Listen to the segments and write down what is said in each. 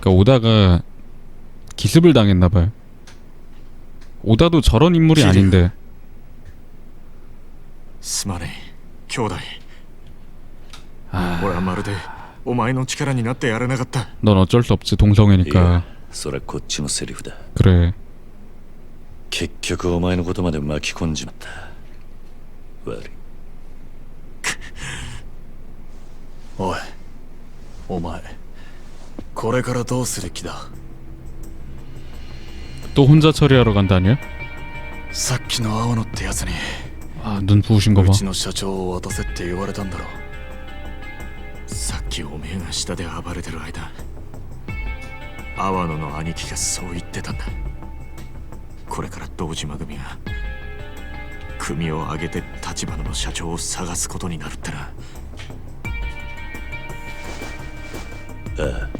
그러니까 오다가 기습을 당했나봐요 오다도 저런 인물이 키류. 아닌데 すまねえ兄弟 아, 俺はまるでお前の力になってやれなかった 넌 어쩔 수 없지 い 동성애니까 やそれはこっちのセリフだ 그래 結局お前のことまで巻き込んじまった悪いおいお前 これからどうする気だ 또 혼자 처리하러 간다냐? さっきの青野ってやつに 아 눈 부으신 う 거봐 ちの社長を渡せって言われたんだろさっきおめえが下で暴れてる間阿波野の兄貴がそう言ってたんだこれから堂島組が組を挙げて立花の社長を探すことになるってなああ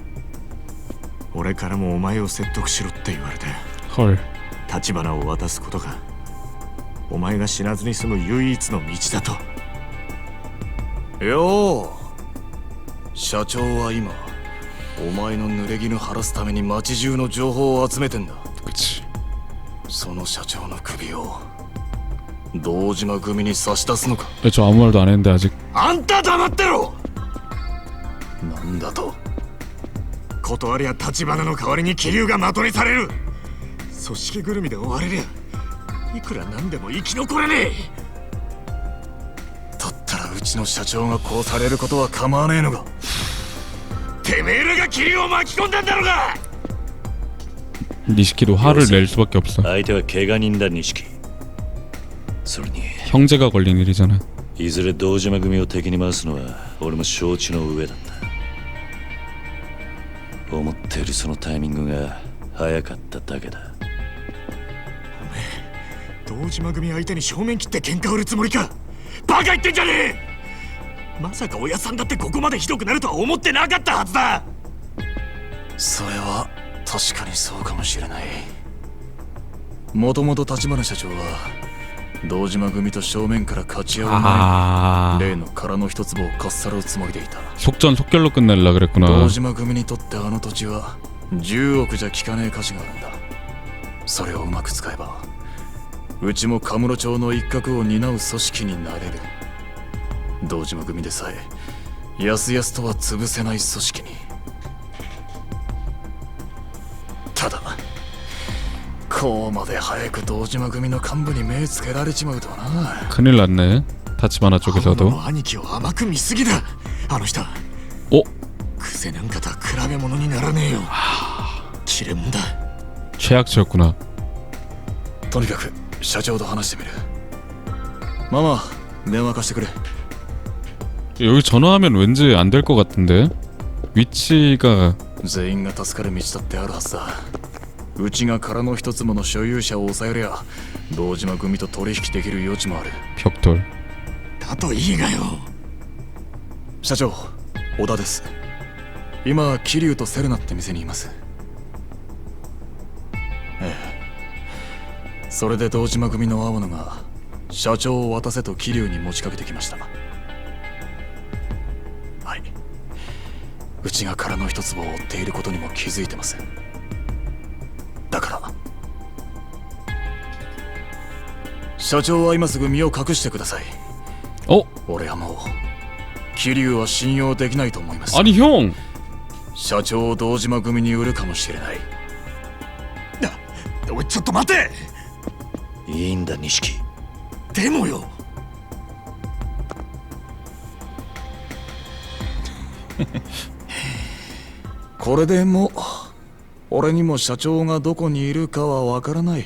俺からもお前を説得しろって言われてはい。立花を渡すことがお前が死なずに済む唯一の道だと。よう社長は今お前の濡れ衣晴らすために町中の情報を集めてんだ。その社長の首を堂島組に差し出すのか。えちょあんまりだねんだあんた黙ってろ。なんだと？断りゃ立花の代わりに気流が的にされる組織ぐるみで追われりゃいくらなんでも生き残れねえだったらうちの社長が殺されることは構わねえのかてめえらが気流を巻き込んだんだろうが 니시키도 화를 낼 수밖에 없어 相手は怪我人だ錦それに 형제가 걸린 일이잖아 いずれ堂島組を敵に回すのは俺も承知の上だった 思ったよりそのタイミングが早かっただけだ。堂島組相手に正面切って喧嘩売るつもりか？バカ言ってんじゃねえ！まさか親さんだってここまでひどくなるとは思ってなかったはずだ！それは確かにそうかもしれない。もともと立花社長は堂島組と正面から勝ち合う前 아 に例の殻の一粒をかっさらうつもりでいた 속전 속결로 끝낼라 그랬구나 堂島組にとってあの土地は10億じゃ効かねえ価値があるんだそれをうまく使えばうちもカムロ町の一角を担う組織になれる堂島組でさえやすやすとは潰せない組織に こうまで早く堂島組の幹部に目つけられちまうとはな 큰일 났네 다치바나 青野 쪽에서도 の兄貴を甘く見すぎだあの人 어? 癖なんかとは比べ物にならねえよ切れ者だ 최악체였구나 とにかく社長と話してみるママ電話貸してくれ 여기 전화하면 왠지 안 될 것 같은데 위치가 全員が助かる道だってあるはずだ うちが殻の一つもの所有者を抑えりゃ堂島組と取引できる余地もある。벽돌だといいがよ。社長小田です。今桐生とセルナって店にいます。ええ。それで堂島組の青野が社長を渡せと桐生に持ちかけてきました。はい。うちが殻の一粒を追っていることにも気づいてます社長は今すぐ身を隠してください。お。俺はもう桐生は信用できないと思います。アリヒョン。社長を堂島組に売るかもしれない。おいちょっと待て！いいんだ錦。でもよ。これでも俺にも社長がどこにいるかはわからない。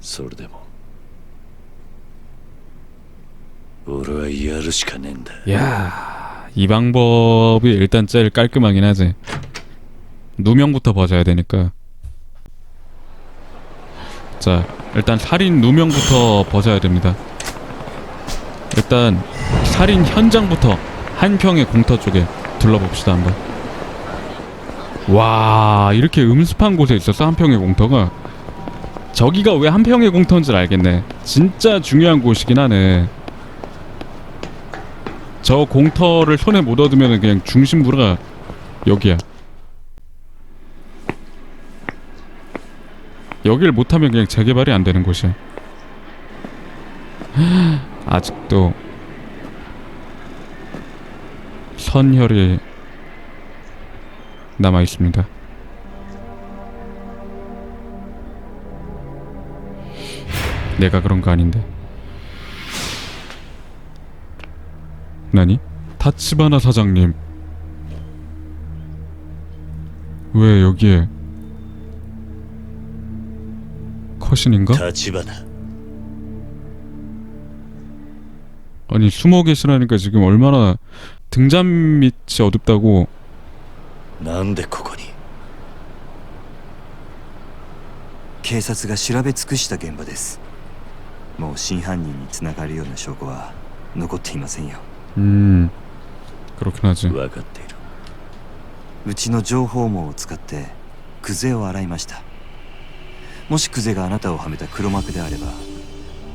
それでも俺はやるしかねえんだ 야, 이 방법이 일단 제일 깔끔하긴 하지. 누명부터 벗어야 되니까. 자, 일단 살인 누명부터 벗어야 됩니다. 일단 살인 현장부터 한평의 공터 쪽에 둘러봅시다 한번. 와, 이렇게 음습한 곳에 있었어 한평의 공터가. 저기가 왜 한평의 공터인 줄 알겠네. 진짜 중요한 곳이긴 하네. 저 공터를 손에 못 얻으면 그냥 중심부가 여기야. 여길 못하면 그냥 재개발이 안 되는 곳이야. 아직도 선혈이 남아 있습니다. 내가 그런 거 아닌데. 나니? 타치바나 사장님 왜 여기에 컷신인가? 立花 아니 숨어 계시라니까 지금 얼마나 등잔 밑이 어둡다고 なんでここに警察が調べ尽くした現場です もう真犯人につながるような証拠は残っていませんよ 음 그렇긴 하지 分かっているうちの情報網を使ってクゼを洗いましたもしクゼがあなたをはめた黒幕であれば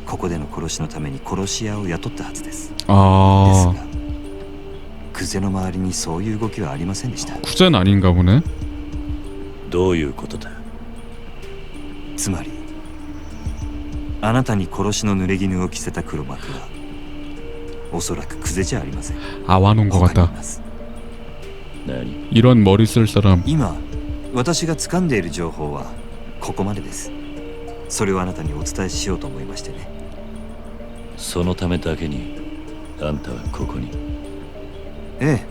ここでの殺しのために殺し屋を雇ったはずです 아 ですがクゼの周りにそういう動きはありませんでした 쿠젠 아닌가 보네 どういうことだつまり あなたに殺しの濡れ衣を着せた黒幕はおそらくクゼじゃありません 아 와놓은 것 他にい 같다 ます何 이런 머리 쓸 사람 今私が掴んでいる情報はここまでですそれをあなたにお伝えしようと思いましてねそのためだけにあんたはここにええ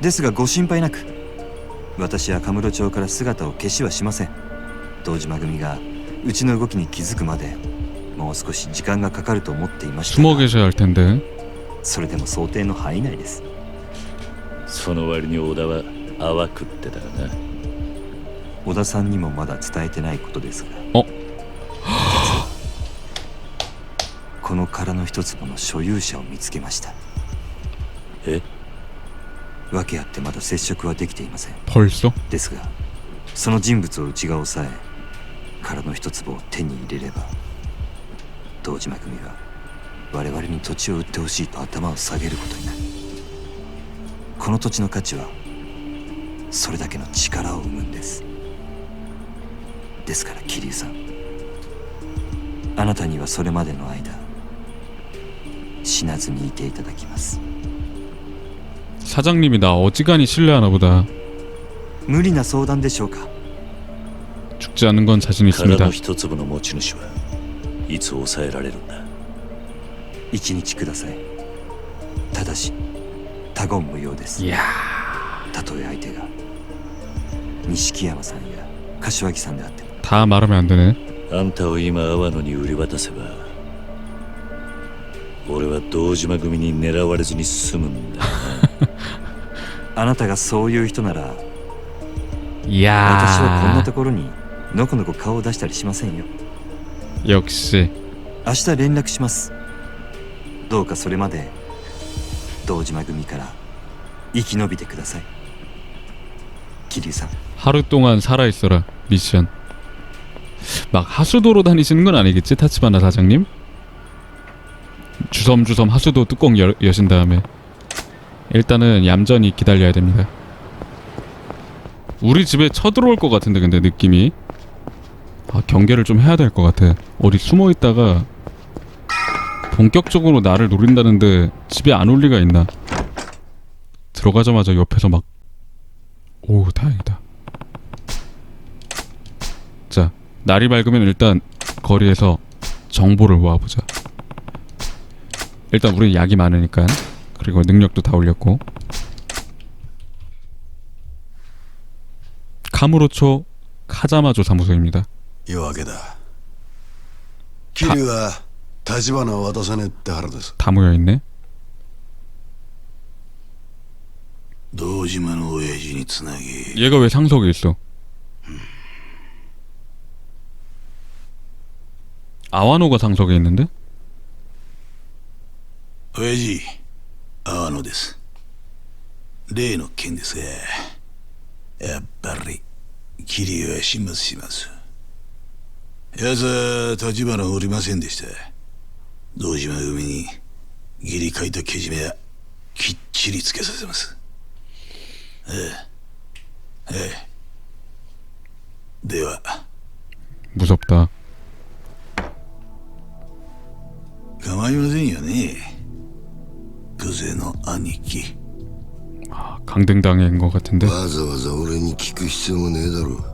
ですがご心配なく私はカムロ町から姿を消しはしません堂島組がうちの動きに気づくまで もう少し時間がかかると思っていましたがそれでも想定の範囲内です。その割に小田は淡くってたな。小田さんにもまだ伝えてないことですがこの殻の一坪の所有者を見つけました。え？訳あってまだ接触はできていません。ですがその人物を内側押さえ殻の一つを手に入れれば堂島組は我々に土地を売ってほしいと頭を下げることになるこの土地の価値はそれだけの力を生むんですですから桐生さんあなたにはそれまでの間死なずにいていただきます 사장님이 나 어지간히 신뢰하나 보다 無理な相談でしょうか 죽지 않는 건 자신 殻 있습니다 の一粒の持ち主は いつ抑えられるんだ一日くださいただし他言無用ですいやたとえ相手が錦山さんや柏木さんであっても 다 말하면 안 되네 あんたを今阿波野に売り渡せば俺は堂島組に狙われずに済むんだあなたがそういう人なら 이야 私はこんなところにのこのこ顔を出したりしませんよ 역시 明日連絡しますどうかそれまで堂島組から生き延びてください 桐生さん 하루 동안 살아 있어라 미션. 막 하수도로 다니시는 건 아니겠지 타치바나 사장님? 주섬주섬 하수도 뚜껑 여, 여신 다음에 일단은 얌전히 기다려야 됩니다. 우리 집에 쳐들어올 것 같은데 근데 느낌이 아 경계를 좀 해야 될 것 같아. 어디 숨어 있다가 본격적으로 나를 노린다는데 집에 안 올 리가 있나? 들어가자마자 옆에서 막 오 다행이다. 자 날이 밝으면 일단 거리에서 정보를 모아보자. 일단 우리 약이 많으니까 그리고 능력도 다 올렸고 카무로초 카자마조 사무소입니다. 夜明けだ桐生は立花を渡さねえって腹です 다 모여 있네. 堂島の親父につなぎ 얘가 왜 상석에 있어? 아와노가 상석에 있는데? 親父阿野です例の件ですがやっぱり桐生は始末します 奴は立花をおりませんでした堂島組に義理書いたけじめはきっちりつけさせますええええでは 무섭다. 構いませんよね久世の兄貴 아, 강등당한 것 같은데. わざわざ俺に聞く必要もねえだろ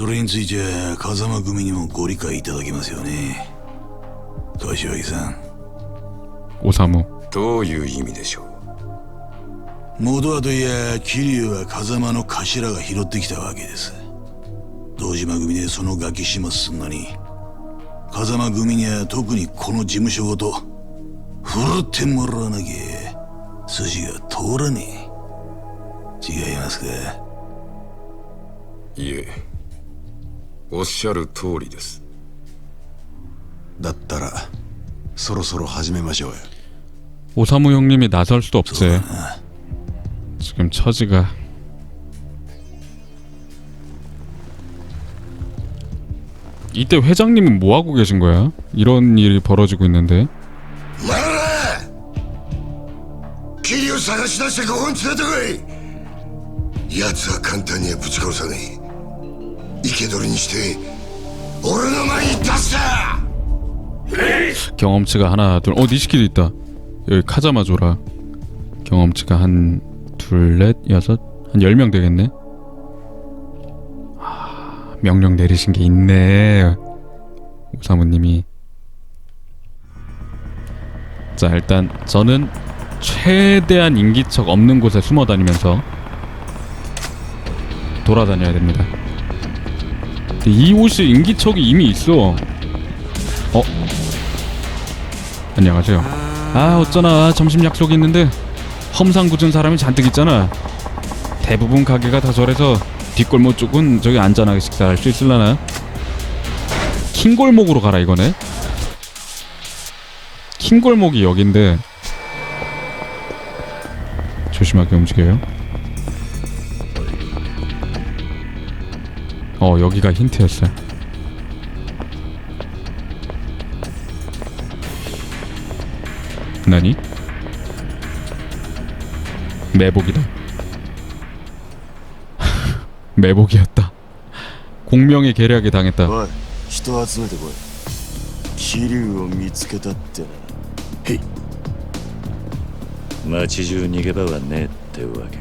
それについて風間組にもご理解いただけますよね。柏木さん。おさむ。どういう意味でしょう？元はといや桐生は風間の頭が拾ってきたわけです。堂島組でそのガキ島すんのに風間組には特にこの事務所ごと振るってもらわなきゃ筋が通らねえ。違いますか？いえ。おっしゃる通りですだったらそろそろ始めましょうよ 오사무 형님이 나설 수도 없지. 지금 처지가 이때 회장님은 뭐 하고 계신 거야? 이런 일이 벌어지고 있는데 お前ら桐生探し出してここに連れてこい奴は簡単にはぶち殺さねえ 生け捕りにして俺の前に出すな 경험치가 하나 둘어 니시키도 있다 여기 카자마조라 경험치가 한 둘 넷 여섯 한 열 명 되겠네 아, 명령 내리신 게 있네 오사무님이 자 일단 저는 최대한 인기척 없는 곳에 숨어 다니면서 돌아다녀야 됩니다 근데 이 옷이 인기척이 이미 있어 어? 안녕하세요. 아 어쩌나 점심 약속이 있는데 험상궂은 사람이 잔뜩 있잖아. 대부분 가게가 다 저래서 뒷골목 쪽은 저기 안전하게 식사할 수 있을라나? 킹골목으로 가라 이거네. 킹골목이 여긴데 조심하게 움직여요. 어 여기가 힌트였어요. 나니? 매복이다. 매복이었다. 공명의 계략에 당했다. おい人を集めてこい桐生を見つけたってな町中逃げ場はねえってわけか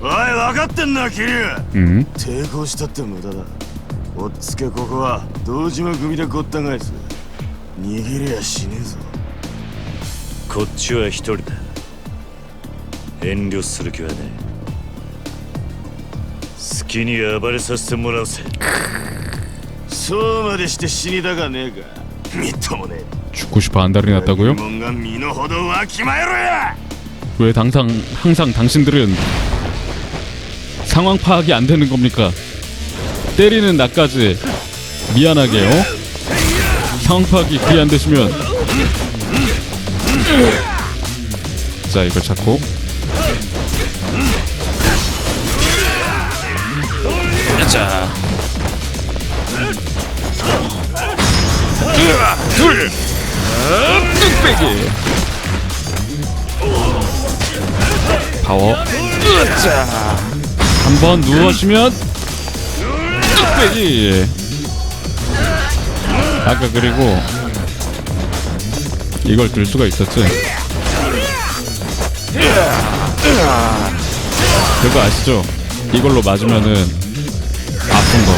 おい分かってんな桐生 응? 抵抗したって無駄だおっつけここは堂島組でごった返す逃げりゃしねえぞこっちは一人だ遠慮する気はね好 気に暴れさせてもらうぜそうまでして死にたかねえかみっともね 죽고 싶어 안달이 え 났다고요? もんが身の程わきまえろや 왜 항상 항상 당신들은 상황 파악이 안 되는 겁니까? 때리는 나까지. 미안하게 요. 상황 파악이 그리 안 되시면. 자 이걸 잡고. 자. 둘. 뚝배기. 파워. 자 한번 누워시면 뚝배기 아까 그리고 이걸 들 수가 있었지. 그거 아시죠? 이걸로 맞으면은 아픈 거.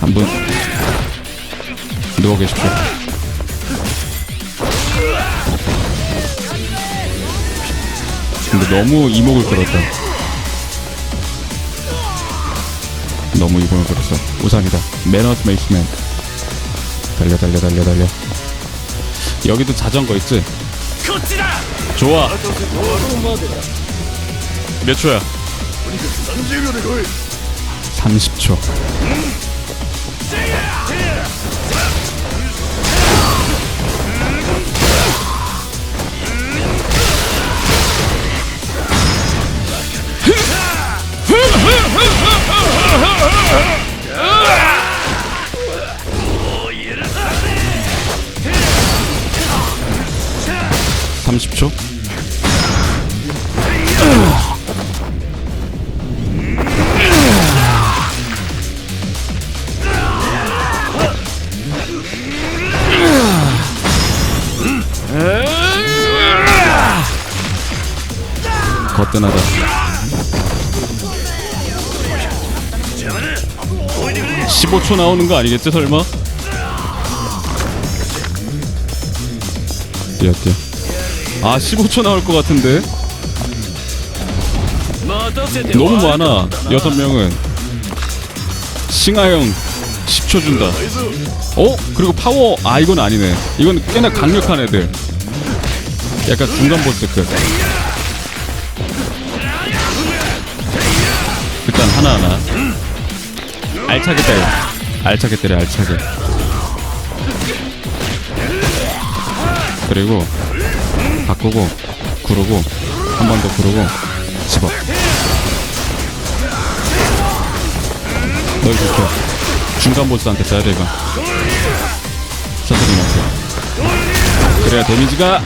한분 누워 계십시오. 근데 너무 이목을 끌었다. 너무 이목을 끌었어. 우상이다. 매너스 메이스맨. 달려 달려 달려 달려. 여기도 자전거 있지? 좋아. 몇 초야? 30초. 삼십 초 거뜬하다. 15초 나오는 거 아니겠지 설마? 뛰어 뛰어. 아 15초 나올 것 같은데. 너무 많아. 여섯 명은. 싱하형 10초 준다. 어? 그리고 파워 아 이건 아니네. 이건 꽤나 강력한 애들. 약간 중간 보스급. 일단 하나하나. 알차게 때려. 알차게 때려, 알차게. 그리고 바꾸고 구르고 한 번 더 구르고 집어. 너 이거 줘. 중간 보스한테 써야 돼 이거. 서드님한테. 그래야 데미지가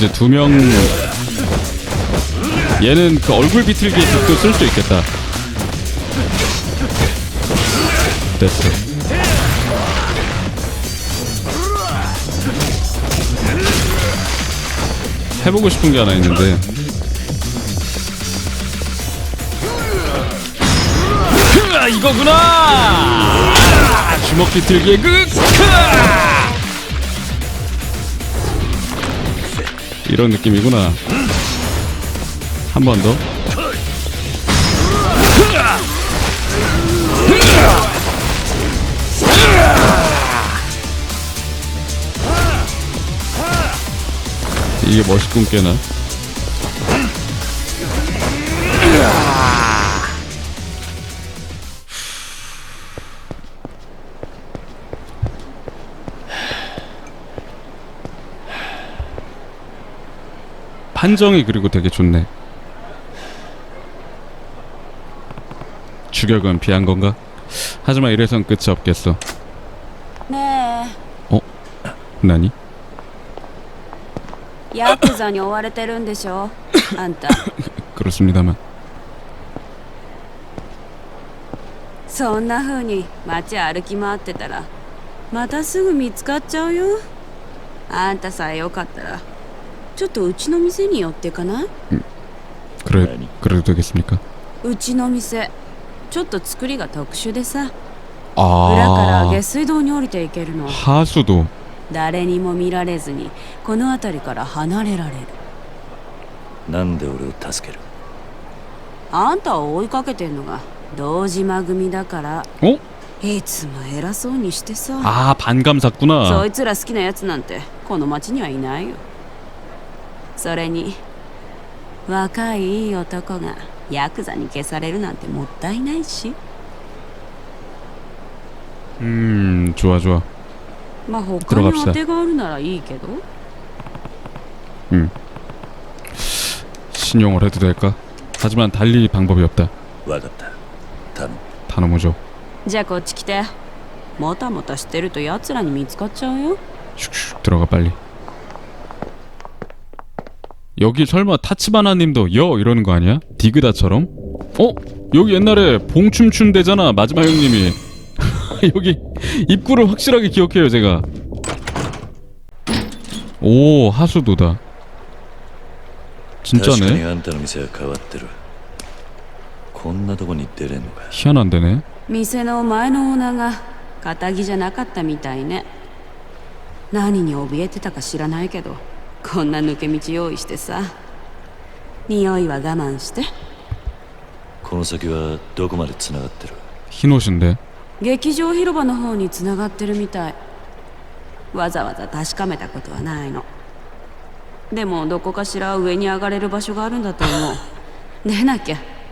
이제 두 명. 얘는 그 얼굴 비틀기 도쓸 수 있겠다. 됐어. 해보고 싶은 게 하나 있는데. 아, 이거구나! 아, 주먹 비틀기의 그, 이런 느낌이구나. 한 번 더. 이게 멋있군 꽤나. 판정이 그리고 되게 좋네. 주격은 비한 건가? 하지만 이래선 끝이 없겠어. ね 나니? えヤクザに追われてるんでしょあんた 그렇습니다만. そんな風に街歩き回ってたらまたすぐ見つかっちゃうよあんたさえよかったら ちょっとうちの店に寄ってかない 그래 아니. 그래도 되겠습니까? うちの店ちょっと作りが特殊でさ裏から 아 下水道に降りていけるの 하수도 誰にも見られずにこの辺りから離れられるなんで俺を助けるあんたを追いかけてんのが堂島組だから 어? いつも偉そうにしてさ 아 반감 そ 샀구나 いつら好きなやつなんてこの町にはいないよ それに若いいい男がヤクザに消されるなんてもったいないし 음 좋아 좋아 まあ他に 들어갑시다 当てがあるならいいけど 신용을 해도 될까? 하지만 달리 방법이 없다 わかった頼む 단어무죠 じゃあこっち来てもたもたしてると奴らに見つかっちゃうよ 슉슉 들어가 빨리 여기 설마 타치바나님도 여 이러는 거 아니야? 디그다처럼? 어? 여기 옛날에 봉춤춘 대잖아 마지막 형님이 여기 입구를 확실하게 기억해요 제가 오 하수도다 確かに 진짜네 あんたの店は変わってるこんなとこに出れんのか 희한한데네 店の前のオーナーが仇じゃなかったみたいね何に怯えてたか知らないけど こんな抜け道用意してさ匂いは我慢してこの先はどこまで繋がってる 흰옷인데 劇場広場の方に繋がってるみたいわざわざ確かめたことはないのでもどこかしら上に上がれる場所があるんだと思うでなきゃ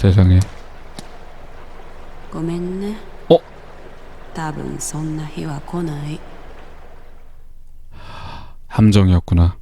세상에 ごめんねお多分そんな日は来ない 함정이었구나